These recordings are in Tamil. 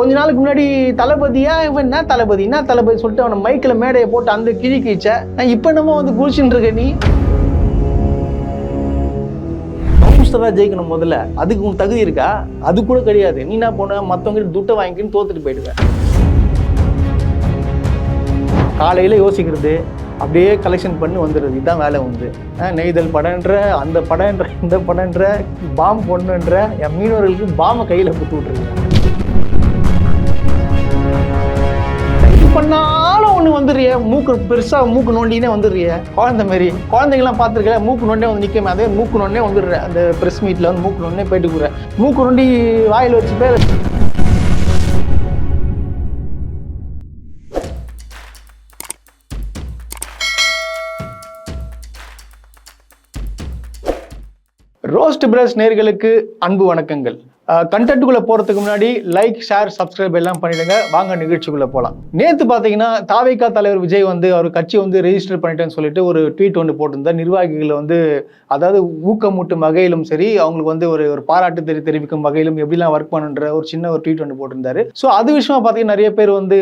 கொஞ்ச நாளுக்கு முன்னாடி தளபதியா இவன் என்ன தளபதி என்ன தளபதி சொல்லிட்டு அவனை மைக்கில் மேடையை போட்டு அந்த கிழி கீச்ச. நான் இப்போ என்னமோ வந்து குளிச்சுட்டு இருக்க நீ. கவுன்சிலராக ஜெயிக்கணும் முதல்ல. அதுக்கு உன் தகுதி இருக்கா? அது கூட கிடையாது. நீ என்ன போன மற்றவங்க துட்டை வாங்கிக்கின்னு தோத்துட்டு போயிடுவேன். காலையில் யோசிக்கிறது அப்படியே கலெக்ஷன் பண்ணி வந்துடுது இதுதான் வேலை வந்து நெய்தல் படன்ற அந்த படன்ற இந்த படன்ற பாம் பொண்ணுன்ற என் மீனவர்களுக்கு பாமை கையில் கொடுத்து விட்ருக்கேன் இது பண்ணாலும் ஒன்று வந்துடுறிய மூக்கு பெருசாக மூக்கு நோண்டினே வந்துடுறிய குழந்தை மாரி குழந்தைங்களாம் பார்த்துருக்கல மூக்கு நோண்டே வந்து நிற்காம அதே மூக்கு நோண்டே வந்துடுற. அந்த ப்ரெஸ் மீட்டில் வந்து மூக்கு நோண்டே போயிட்டு போகிற மூக்கு நோண்டி வாயில் வச்சு பேர் ரோஸ்ட் பிரஸ் நேர்களுக்கு அன்பு வணக்கங்கள். கண்டென்ட்டுக்குள்ளே போகிறதுக்கு முன்னாடி லைக் ஷேர் சப்ஸ்கிரைப் எல்லாம் பண்ணிடுங்க. வாங்க நிகழ்ச்சிக்குள்ளே போகலாம் நேற்று பார்த்தீங்கன்னா தாவைக்கா தலைவர் விஜய் வந்து அவர் கட்சி வந்து ரெஜிஸ்டர் பண்ணிட்டேன்னு சொல்லிட்டு ஒரு ட்வீட் ஒன்று போட்டிருந்தார். நிர்வாகிகளை வந்து அதாவது ஊக்கமூட்டும் வகையிலும் சரி அவங்களுக்கு வந்து ஒரு ஒரு பாராட்டு தெரி தெரிவிக்கும் வகையிலும் எப்படிலாம் ஒர்க் பண்ணுன்ற ஒரு சின்ன ஒரு ட்வீட் ஒன்று போட்டிருந்தாரு. ஸோ அது விஷயமா பார்த்தீங்கன்னா நிறைய பேர் வந்து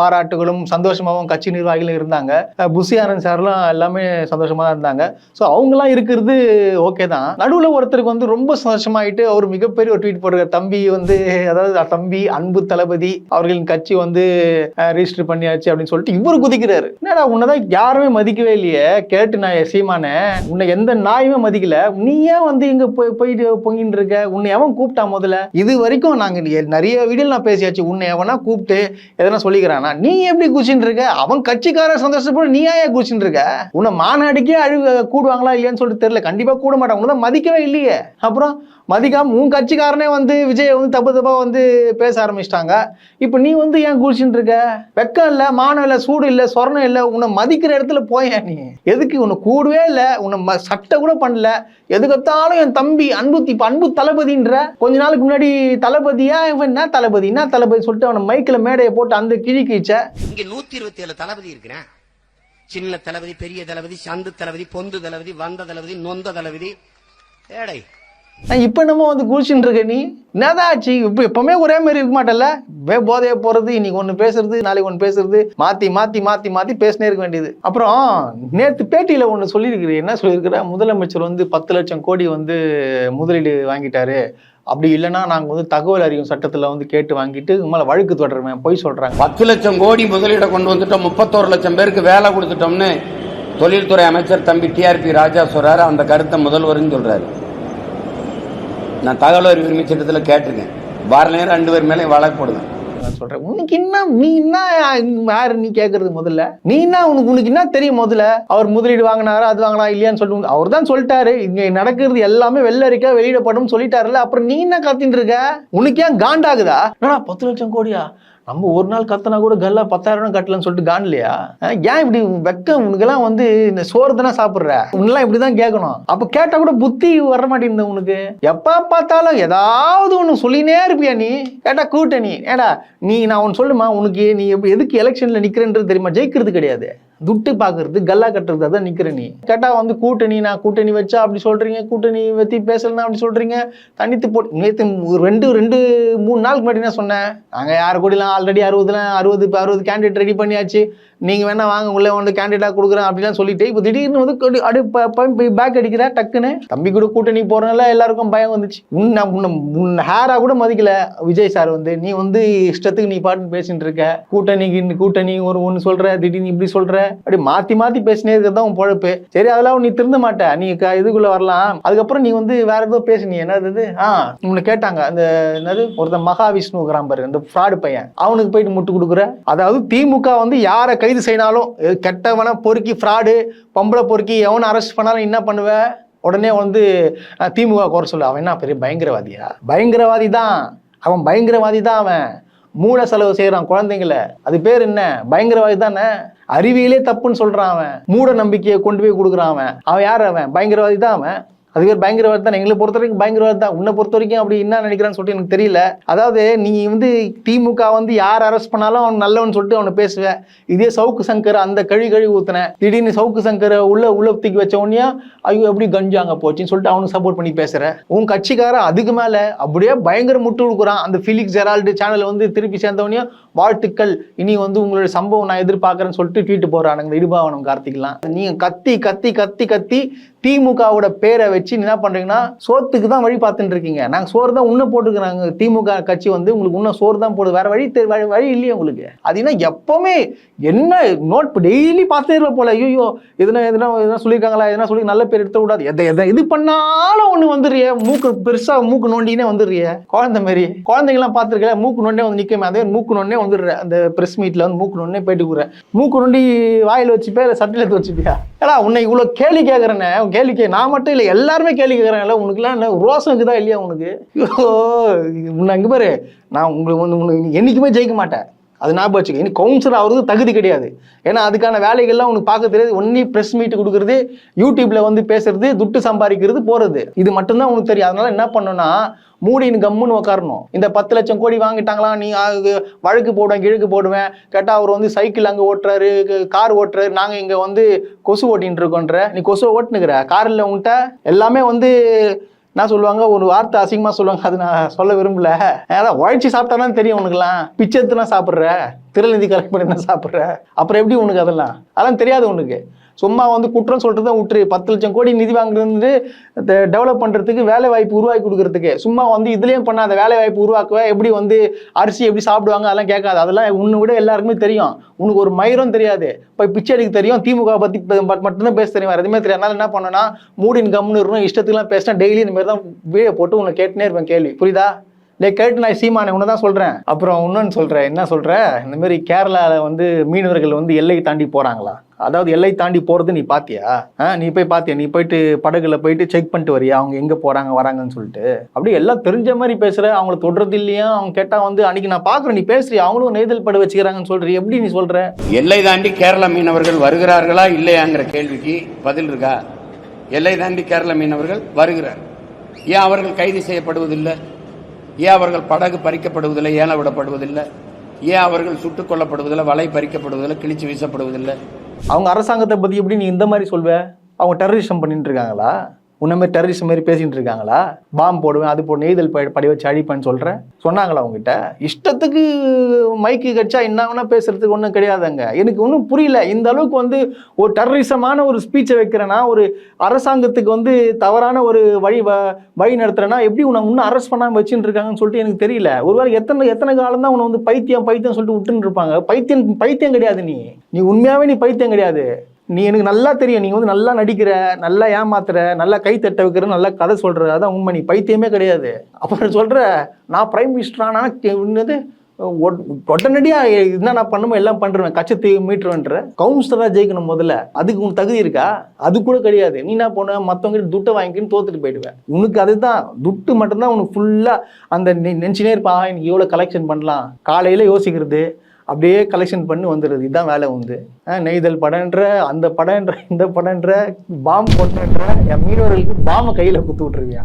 பாராட்டுகளும் சந்தோஷமாகவும் கட்சி நிர்வாகிகளும் இருந்தாங்க. புசி ஆனந்த் சார்லாம் எல்லாமே சந்தோஷமாக தான் இருந்தாங்க. ஸோ அவங்களாம் இருக்கிறது ஓகே தான். நடுவில் ஒருத்தருக்கு வந்து ரொம்ப சந்தோஷமாயிட்டு அவர் மிகப்பெரிய ஒரு ட்வீட் போடுற தம்பி வந்து அதாவது தம்பி அன்பு தளபதி அவர்களின் கட்சி வந்து ரெஜிஸ்டர் பண்ணியாச்சு அப்படின்னு சொல்லிட்டு இவரு குதிக்கிறாரு. என்னடா உன்னதான் யாருமே மதிக்கவே இல்லையே? கேட்டு நான் சீமானே உன்னை எந்த நாயுமே மதிக்கல. நீ ஏன் வந்து இங்க போய் போயிட்டு பொங்கிட்டு இருக்க? உன்னை எவன் கூப்பிட்டா முதல்ல? இது வரைக்கும் நாங்க நிறைய வீடியோ நான் பேசியாச்சு. உன்னை எவனா கூப்பிட்டு எதனா சொல்லிக்கிறானா? நீ எப்படி குச்சின்னு இருக்க? அவன் கட்சிக்கார சந்தோஷப்பட நீ ஏன் குச்சின்னு இருக்க? உன்னை மாநாடுக்கே அழுக கூடுவாங்களா இல்லையான்னு சொல்லிட்டு தெரியல. கண்டிப்பா கூட மாட்டாங்க உன்னதான் மதிக்கவே இல்லையே. அப்புறம் மதிக்காம உன் கட்சிக்காரனே வந்து விஜய் வந்து தப்பு தப்பாக வந்து பேச ஆரம்பிச்சிட்டாங்க. இப்போ நீ வந்து ஏன் குளிச்சுட்டு இருக்க? வெக்கம் இல்லை மானம் இல்லை சூடு இல்லை சொர்ணம் இல்லை உன்னை மதிக்கிற இடத்துல போய நீ. எதுக்கு? உன்னை கூடவே இல்லை உன்னை ம சட்டை கூட பண்ணல. எதுக்கத்தாலும் என் தம்பி அன்பு இப்போ அன்பு தளபதின்ற. கொஞ்ச நாளுக்கு முன்னாடி தளபதியா இவன் என்ன தளபதி என்ன தளபதி சொல்லிட்டு அவனை மைக்கில் மேடையை போட்டு அந்த கிழி கீச்ச. இங்கே நூற்றி இருபத்தி ஏழு தளபதி இருக்கிறேன். சின்ன தளபதி பெரிய தளபதி சந்து தளபதி பொந்து தளபதி வந்த தளபதி நொந்த தளபதி. ஏடை இப்போ என்னமோ வந்து குளிச்சுட்டு இருக்க நீ. என்னதான் ஆச்சு? இப்போ எப்பவுமே ஒரே மாதிரி இருக்க மாட்டல்ல? வே போதைய போறது இன்னைக்கு ஒன்று பேசுறது நாளைக்கு ஒன்று பேசுறது மாத்தி மாத்தி மாத்தி மாத்தி பேசினே இருக்க வேண்டியது. அப்புறம் நேற்று பேட்டியில் ஒன்று சொல்லியிருக்கிறேன் என்ன சொல்லியிருக்கிற? முதலமைச்சர் வந்து பத்து லட்சம் கோடி வந்து முதலீடு வாங்கிட்டாரு. அப்படி இல்லைன்னா நாங்கள் வந்து தகவல் அறியும் சட்டத்தில் வந்து கேட்டு வாங்கிட்டு மேலே வழக்கு தொடருவேன் பொய் சொல்கிறாங்க பத்து லட்சம் கோடி முதலீடை கொண்டு வந்துட்டோம். முப்பத்தோரு லட்சம் பேருக்கு வேலை கொடுத்துட்டோம்னு தொழில்துறை அமைச்சர் தம்பி டிஆர்பி ராஜா சொல்கிறாரு அந்த கருத்தை முதல்வர்னு சொல்கிறாரு நான் தகவல் அறிவு உரிமை சட்டத்தில் கேட்டிருக்கேன். வாரலையும் ரெண்டு பேர் மேலே வழக்கு போடுவேன் நான் சொல்றேன் உனக்கு என்ன நீ என்ன யாரு நீ கேட்கறது முதல்ல? நீ என்ன உனக்கு உனக்கு என்ன தெரியும் முதல்ல? அவர் முதலீடு வாங்கினாரா அது வாங்கினா இல்லையான்னு சொல்லிட்டு அவர் தான் சொல்லிட்டாரு. இங்க நடக்கிறது எல்லாமே வெள்ளரிக்கா வெளியிடப்படும் சொல்லிட்டாருல்ல. அப்புறம் நீ என்ன கத்தின்னு இருக்க? உனக்கு ஏன் காண்டாகுதா? என்னடா பத்து லட்சம் கோடியா? நம்ம ஒரு நாள் கத்தனா கூட கல்லா பத்தாயிரம் கட்டலன்னு சொல்லிட்டு காணலையா ஏன் இப்படி வெக்கம்? உனக்கெல்லாம் வந்து இந்த சோறு தானே சாப்பிடுற? உன்னெல்லாம் இப்படிதான் கேட்கணும். அப்ப கேட்டா கூட புத்தி வர மாட்டேங்குது உனக்கு. எப்ப பார்த்தாலும் ஏதாவது ஒண்ணு சொல்லினே இருப்பியா நீ? கேட்டா கூட்டணி ஏடா நீ நான் ஒன்று சொல்லுமா? உனக்கு நீ எப்ப- எதுக்கு எலெக்ஷன்ல நிக்கிறேன்றது தெரியுமா? ஜெயிக்கிறது கிடையாது. துட்டு பார்க்கறது கல்லா கட்டுறது தான் நிற்கிற நீ கேட்டால் வந்து கூட்டணி நான் கூட்டணி வச்சா அப்படி சொல்கிறீங்க கூட்டணி பற்றி பேசலன்னா அப்படி சொல்கிறீங்க தனித்து போட்டு நேற்று ரெண்டு ரெண்டு மூணு நாளுக்கு முன்னாடி நான் சொன்னேன். நாங்கள் யார் கூடலாம் ஆல்ரெடி அறுபதுலாம் அறுபது இப்போ அறுபது கேண்டிடேட் ரெடி பண்ணியாச்சு. நீங்கள் வேணா வாங்க உள்ளே வந்து கேண்டிடேட்டாக கொடுக்குறேன் அப்படிலாம் சொல்லிட்டு இப்போ திடீர்னு வந்து கொடி- பேக் அடிக்கிற டக்குன்னு தம்பி கூட கூட்டணி போகிறனால எல்லாருக்கும் பயம் வந்துச்சு. உன்னை உன்னை உன் ஹேராக கூட மதிக்கல விஜய் சார் வந்து. நீ வந்து இஷ்டத்துக்கு நீ பாட்டுன்னு பேசிட்டு இருக்க. கூட்டணிக்கு இந்த கூட்டணி ஒரு ஒன்று சொல்ற திடீர்னு இப்படி சொல்ற. அப்படி மாற்றி மாற்றி பேசினே இருக்கிறது தான் உன் பொழப்பு. சரி அதெல்லாம் நீ திருந்த மாட்ட. நீ க- இதுக்குள்ள வரலாம். அதுக்கப்புறம் நீ வந்து வேற ஏதோ பேசினி என்னது இது? ஆ உன்னை கேட்டாங்க. அந்த என்னது? ஒருத்தன் மகாவிஷ்ணு பாரு இந்த ஃப்ராடு பையன். அவனுக்கு போயிட்டு முட்டு கொடுக்குற. அதாவது திமுக வந்து யாரை கைது செய்யினாலும் எ- கெட்டவன பொறுக்கி ஃப்ராடு பொம்பளை பொறுக்கி எவனை அரெஸ்ட் பண்ணாலும் என்ன பண்ணுவேன் உடனே வந்து திமுக குறை சொல்லு அவன் என்ன பெரிய பயங்கரவாதியா? பயங்கரவாதி தான். அவன் பயங்கரவாதி தான் அவன். மூல செலவு செய்கிறான் குழந்தைங்கள. அது பேர் என்ன? பயங்கரவாதி தானே. அறிவியலே தப்புன்னு சொல்கிறான் அவன். மூட நம்பிக்கையை கொண்டு போய் கொடுக்குறான் அவன். அவன் யார் அவன்? பயங்கரவாதி தான் அவன். அது பேர் பயங்கரவாதி தான். எங்களை பொறுத்த வரைக்கும் பயங்கரவாதி தான். உன்னை பொறுத்த வரைக்கும் அப்படி என்ன நினைக்கிறான்னு சொல்லிட்டு எனக்கு தெரியல. அதாவது நீ வந்து திமுக வந்து யார் அரெஸ்ட் பண்ணாலும் அவன் நல்லவன் சொல்லிட்டு அவனை பேசுவேன் இதே சவுக்கு சங்கர் அந்த கழி கழி ஊத்துன. திடீர்னு சவுக்கு சங்கரை உள்ள உள்ள தூக்கி வச்ச உடனே ஐயோ எப்படி கஞ்சாங்க போச்சுன்னு சொல்லிட்டு அவனுக்கு சப்போர்ட் பண்ணி பேசுகிறேன் உன் கட்சிக்காரன் அதுக்கு மேல அப்படியே பயங்கர முட்டு கொடுக்குறான் அந்த ஃபிலிக்ஸ் ஜெரால்டு சேனல் வந்து திருப்பி சேர்ந்தவனையும் வாழ்த்துக்கள். இனி வந்து உங்களுடைய சம்பவம் நான் எதிர்பார்க்கறேன்னு சொல்லிட்டு ட்வீட் போகிறானுங்க இடுபாவனம் கார்த்திக்லாம். நீங்க கத்தி கத்தி கத்தி கத்தி திமுகவோட பேரை வச்சு நீ என்ன பண்றீங்கன்னா சோத்துக்கு தான் வழி பார்த்துட்டு இருக்கீங்க. நாங்க சோறு தான் உன்ன போட்டுக்கிறாங்க. திமுக கட்சி வந்து உங்களுக்கு இன்னும் சோறு தான் போடுது. வேற வழி தெ- வழி வழி இல்லையே உங்களுக்கு. அது என்ன எப்பவுமே என்ன நோட் டெய்லி பார்த்துட்டே போல. ஐயோ எதுனா எதுனா எதுனா சொல்லியிருக்காங்களா எதுனா சொல்லி நல்ல பேர் எடுத்த கூடாது எதை எதை இது பண்ணாலும் ஒண்ணு வந்துடுறிய மூக்கு பெருசா மூக்கு நோண்டினே வந்துடுறிய குழந்தை மாதிரி. குழந்தைங்களாம் பார்த்துருக்கல மூக்கு நோண்டே வந்து நிற்கமே அதே மாதிரி மூக்கு நோண்டே வந்துடுற அந்த பிரஸ் மீட்ல வந்து மூக்கு நோண்டே போயிட்டு கூற மூக்கு நோண்டி வாயில் வச்சுப்பே இல்லை சட்டில எடுத்து வச்சுப்பியா? ஏடா உன்னை இவ்வளோ கேள்வி கேட்குறேன்னே கேள்வி கே நான் மட்டும் இல்லை எல்லாருமே கேள்வி கேட்குறாங்கல்ல உனக்குலாம் என்ன ரோசம் இருக்குதா இல்லையா உனக்கு? ஓ உன்னை இங்கே பாரு. நான் உங்களுக்கு வந்து உனக்கு என்னைக்குமே ஜெயிக்க மாட்டேன். அது ஞாபகம் வச்சுக்க. இனி கவுன்சிலர் ஆகிறது தகுதி கிடையாது. ஏன்னா அதுக்கான வேலைகள்லாம் உனக்கு பார்க்க தெரியாது. ஒன்லி ப்ரெஸ் மீட் கொடுக்குறது யூடியூப்பில் வந்து பேசுறது துட்டு சம்பாதிக்கிறது போகிறது இது மட்டும்தான் உனக்கு தெரியும். அதனால என்ன பண்ணோன்னா மூடின்னு கம்முன்னு உட்காரணும் இந்த பத்து லட்சம் கோடி வாங்கிட்டாங்களா நீ வழக்கு போடுவேன் கிழக்கு போடுவேன். கேட்டால் அவர் வந்து சைக்கிள் அங்கே ஓட்டுறாரு கார் ஓட்டுறாரு. நாங்கள் இங்கே வந்து கொசு ஓட்டின்னு இருக்கோன்ற. நீ கொசு ஓட்டுனுக்கிற காரில் உங்கள்கிட்ட எல்லாமே வந்து என்ன சொல்லுவாங்க? ஒரு வார்த்தை அசிங்கமாக சொல்லுவாங்க. அது நான் சொல்ல விரும்பல. அதான் உழைச்சி சாப்பிட்டா தெரியும் உனக்குலாம் பிச்சை எடுத்துனா சாப்பிட்ற திருநிதி கலெக்ட் பண்ணி தான் சாப்பிட்ற அப்புறம் எப்படி உனக்கு அதெல்லாம்? அதெல்லாம் தெரியாது உனக்கு. சும்மா வந்து குற்றம் சொல்றது தான் விட்டுரு பத்து லட்சம் கோடி நிதி வாங்குறது டெவலப் பண்றதுக்கு வேலை வாய்ப்பு உருவாக்கி கொடுக்கறதுக்கு. சும்மா வந்து இதுலயும் பண்ணாத வேலை வாய்ப்பு உருவாக்குவ எப்படி வந்து அரிசி எப்படி சாப்பிடுவாங்க அதெல்லாம் கேட்காது. அதெல்லாம் உன்னை விட எல்லாருக்குமே தெரியும். உனக்கு ஒரு மயிரும் தெரியாது. போய் பிச்சை எடுக்க தெரியும். திமுக பத்தி மட்டும்தான் பேச தெரியும். வேறு எதுவுமே தெரியாது. அதனால என்ன பண்ணனா மூடின் கம்னு இருக்கணும் இஷ்டத்துக்குலாம் பேசினா டெய்லி இந்த மாதிரி தான் வீடியோ போட்டு உன்னை கேட்டுனே இருப்பேன் கேள்வி. புரியுதா? இல்லை கேட்டு நான் சீமானே உன்னை தான் சொல்கிறேன் அப்புறம் இன்னொன்று சொல்கிறேன் என்ன சொல்கிறேன் இந்த மாதிரி கேரளாவில் வந்து மீனவர்கள் வந்து எல்லையை தாண்டி போகிறாங்களா அதாவது எல்லை தாண்டி போகிறது நீ பாத்தியா? ஆ நீ போய் பாத்தியா? நீ போயிட்டு படகுல போயிட்டு செக் பண்ணிட்டு வரியா? அவங்க எங்கே போகிறாங்க வராங்கன்னு சொல்லிட்டு. அப்படியே எல்லாம் தெரிஞ்ச மாதிரி பேசுகிற அவங்கள தொடுறது இல்லையா? அவங்க கேட்டால் வந்து அன்னைக்கு நான் பார்க்குறேன் நீ பேசுறியா? அவங்களும் நெய்தல் பட வச்சுக்கிறாங்கன்னு சொல்கிறீ எப்படி நீ சொல்கிற எல்லை தாண்டி கேரள மீனவர்கள் வருகிறார்களா இல்லையாங்கிற கேள்விக்கு பதில் இருக்கா? எல்லை தாண்டி கேரள மீனவர்கள் வருகிறார். ஏன் அவர்கள் கைது செய்யப்படுவதில்லை? ஏன் அவர்கள் படகு பறிக்கப்படுவதில்லை ஏல விடப்படுவதில்லை? ஏன் அவர்கள் சுட்டுக் கொல்லப்படுவதில்லை வலை பறிக்கப்படுவதில்லை கிழிச்சு வீசப்படுவதில்லை? அவங்க அரசாங்கத்தை பற்றி எப்படி நீ இந்த மாதிரி சொல்வ? அவங்க டெரரிசம் பண்ணிட்டு இருக்காங்களா? உன்ன மாதிரி மாதிரி பேசிட்டு இருக்காங்களா? பாம்பு போடுவேன் அது போடு நெய்தல் ப- படி வச்சு அழிப்பேன்னு சொல்கிறேன் சொன்னாங்களா அவங்ககிட்ட இஷ்டத்துக்கு மைக்கு கட்சா என்ன வேணா பேசுறதுக்கு ஒன்றும் கிடையாதுங்க. எனக்கு ஒன்றும் புரியல. இந்த அளவுக்கு வந்து ஒரு டெரரிசமான ஒரு ஸ்பீச்சை வைக்கிறேன்னா ஒரு அரசாங்கத்துக்கு வந்து தவறான ஒரு வழி வ- வழி நடத்துறேன்னா எப்படி உன்னை இன்னும் அரெஸ்ட் பண்ணாமல் வச்சுட்டு இருக்காங்கன்னு சொல்லிட்டு எனக்கு தெரியல. ஒருவேளை எத்தனை எத்தனை காலம் தான் உன்னை வந்து பைத்தியம் பைத்தியம் சொல்லிட்டு விட்டுன்னு இருப்பாங்க. பைத்தியம் பைத்தியம் கிடையாது நீ. நீ உண்மையாவே நீ பைத்தியம் கிடையாது. நீ எனக்கு நல்லா தெரியும். நீங்கள் வந்து நல்லா நடிக்கிற நல்லா ஏமாத்துற நல்லா கை தட்ட வைக்கிற நல்லா கதை சொல்கிற அதான் உண்மை. நீ பைத்தியமே கிடையாது. அப்புறம் சொல்கிற நான் பிரைம் மினிஸ்டரானா என்னது? உடனடியாக என்ன நான் பண்ணுமோ எல்லாம் பண்ணுறேன் கச்சத்தை மீட்டுருவேன்ற கவுன்சிலராக ஜெயிக்கணும் முதல்ல. அதுக்கு உனக்கு தகுதி இருக்கா? அது கூட கிடையாது. நீ என்ன பண்ண மற்றவங்கிட்ட துட்டை வாங்கிக்கின்னு தோத்துட்டு போயிடுவேன் உனக்கு அதுதான். துட்டு மட்டும்தான் உனக்கு ஃபுல்லாக அந்த நெ- நெஞ்சினே இருப்பா இன்னைக்கு எவ்வளோ கலெக்ஷன் பண்ணலாம்? காலையில் யோசிக்கிறது. அப்படியே கலெக்ஷன் பண்ணி வந்துடுது இதுதான் வேலை வந்து ஆ, நெய்தல் படன்ற அந்த படன்ற இந்த படன்ற பாம் போட்டுன்ற என் மீனவர்களுக்கு பாம்பை கையில் குத்து விட்டுருவியா?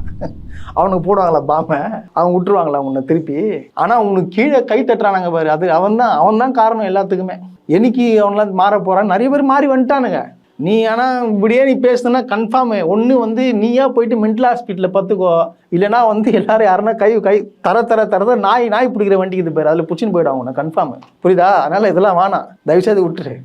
அவனுக்கு போடுவாங்களா பாம்பை அவங்க விட்டுருவாங்களா உன்னை திருப்பி? ஆனால் உனக்கு கீழே கை தட்டுறானுங்க பாரு. அது அவன் தான் அவன் தான் காரணம் எல்லாத்துக்குமே. என்னைக்கு அவன்லாம் மாற போகிறான் நிறைய பேர் மாறி வந்துட்டானுங்க. நீ ஆனால் இப்படியே நீ பேசுனா கன்ஃபார்ம் ஒன்று வந்து நீயா போயிட்டு மென்டல் ஹாஸ்பிட்டலில் பார்த்துக்கோ இல்லைன்னா வந்து எல்லாரும் யாருன்னா கை கை தர தர தர நாய் நாய் பிடிக்கிற வண்டிக்கு இது பேர். அதில் பிடிச்சின்னு போயிடும் அவங்க. கன்ஃபார்ம் புரியுதா? அதனால இதெல்லாம் வேணாம். தயவுசெய்து விட்டுரு.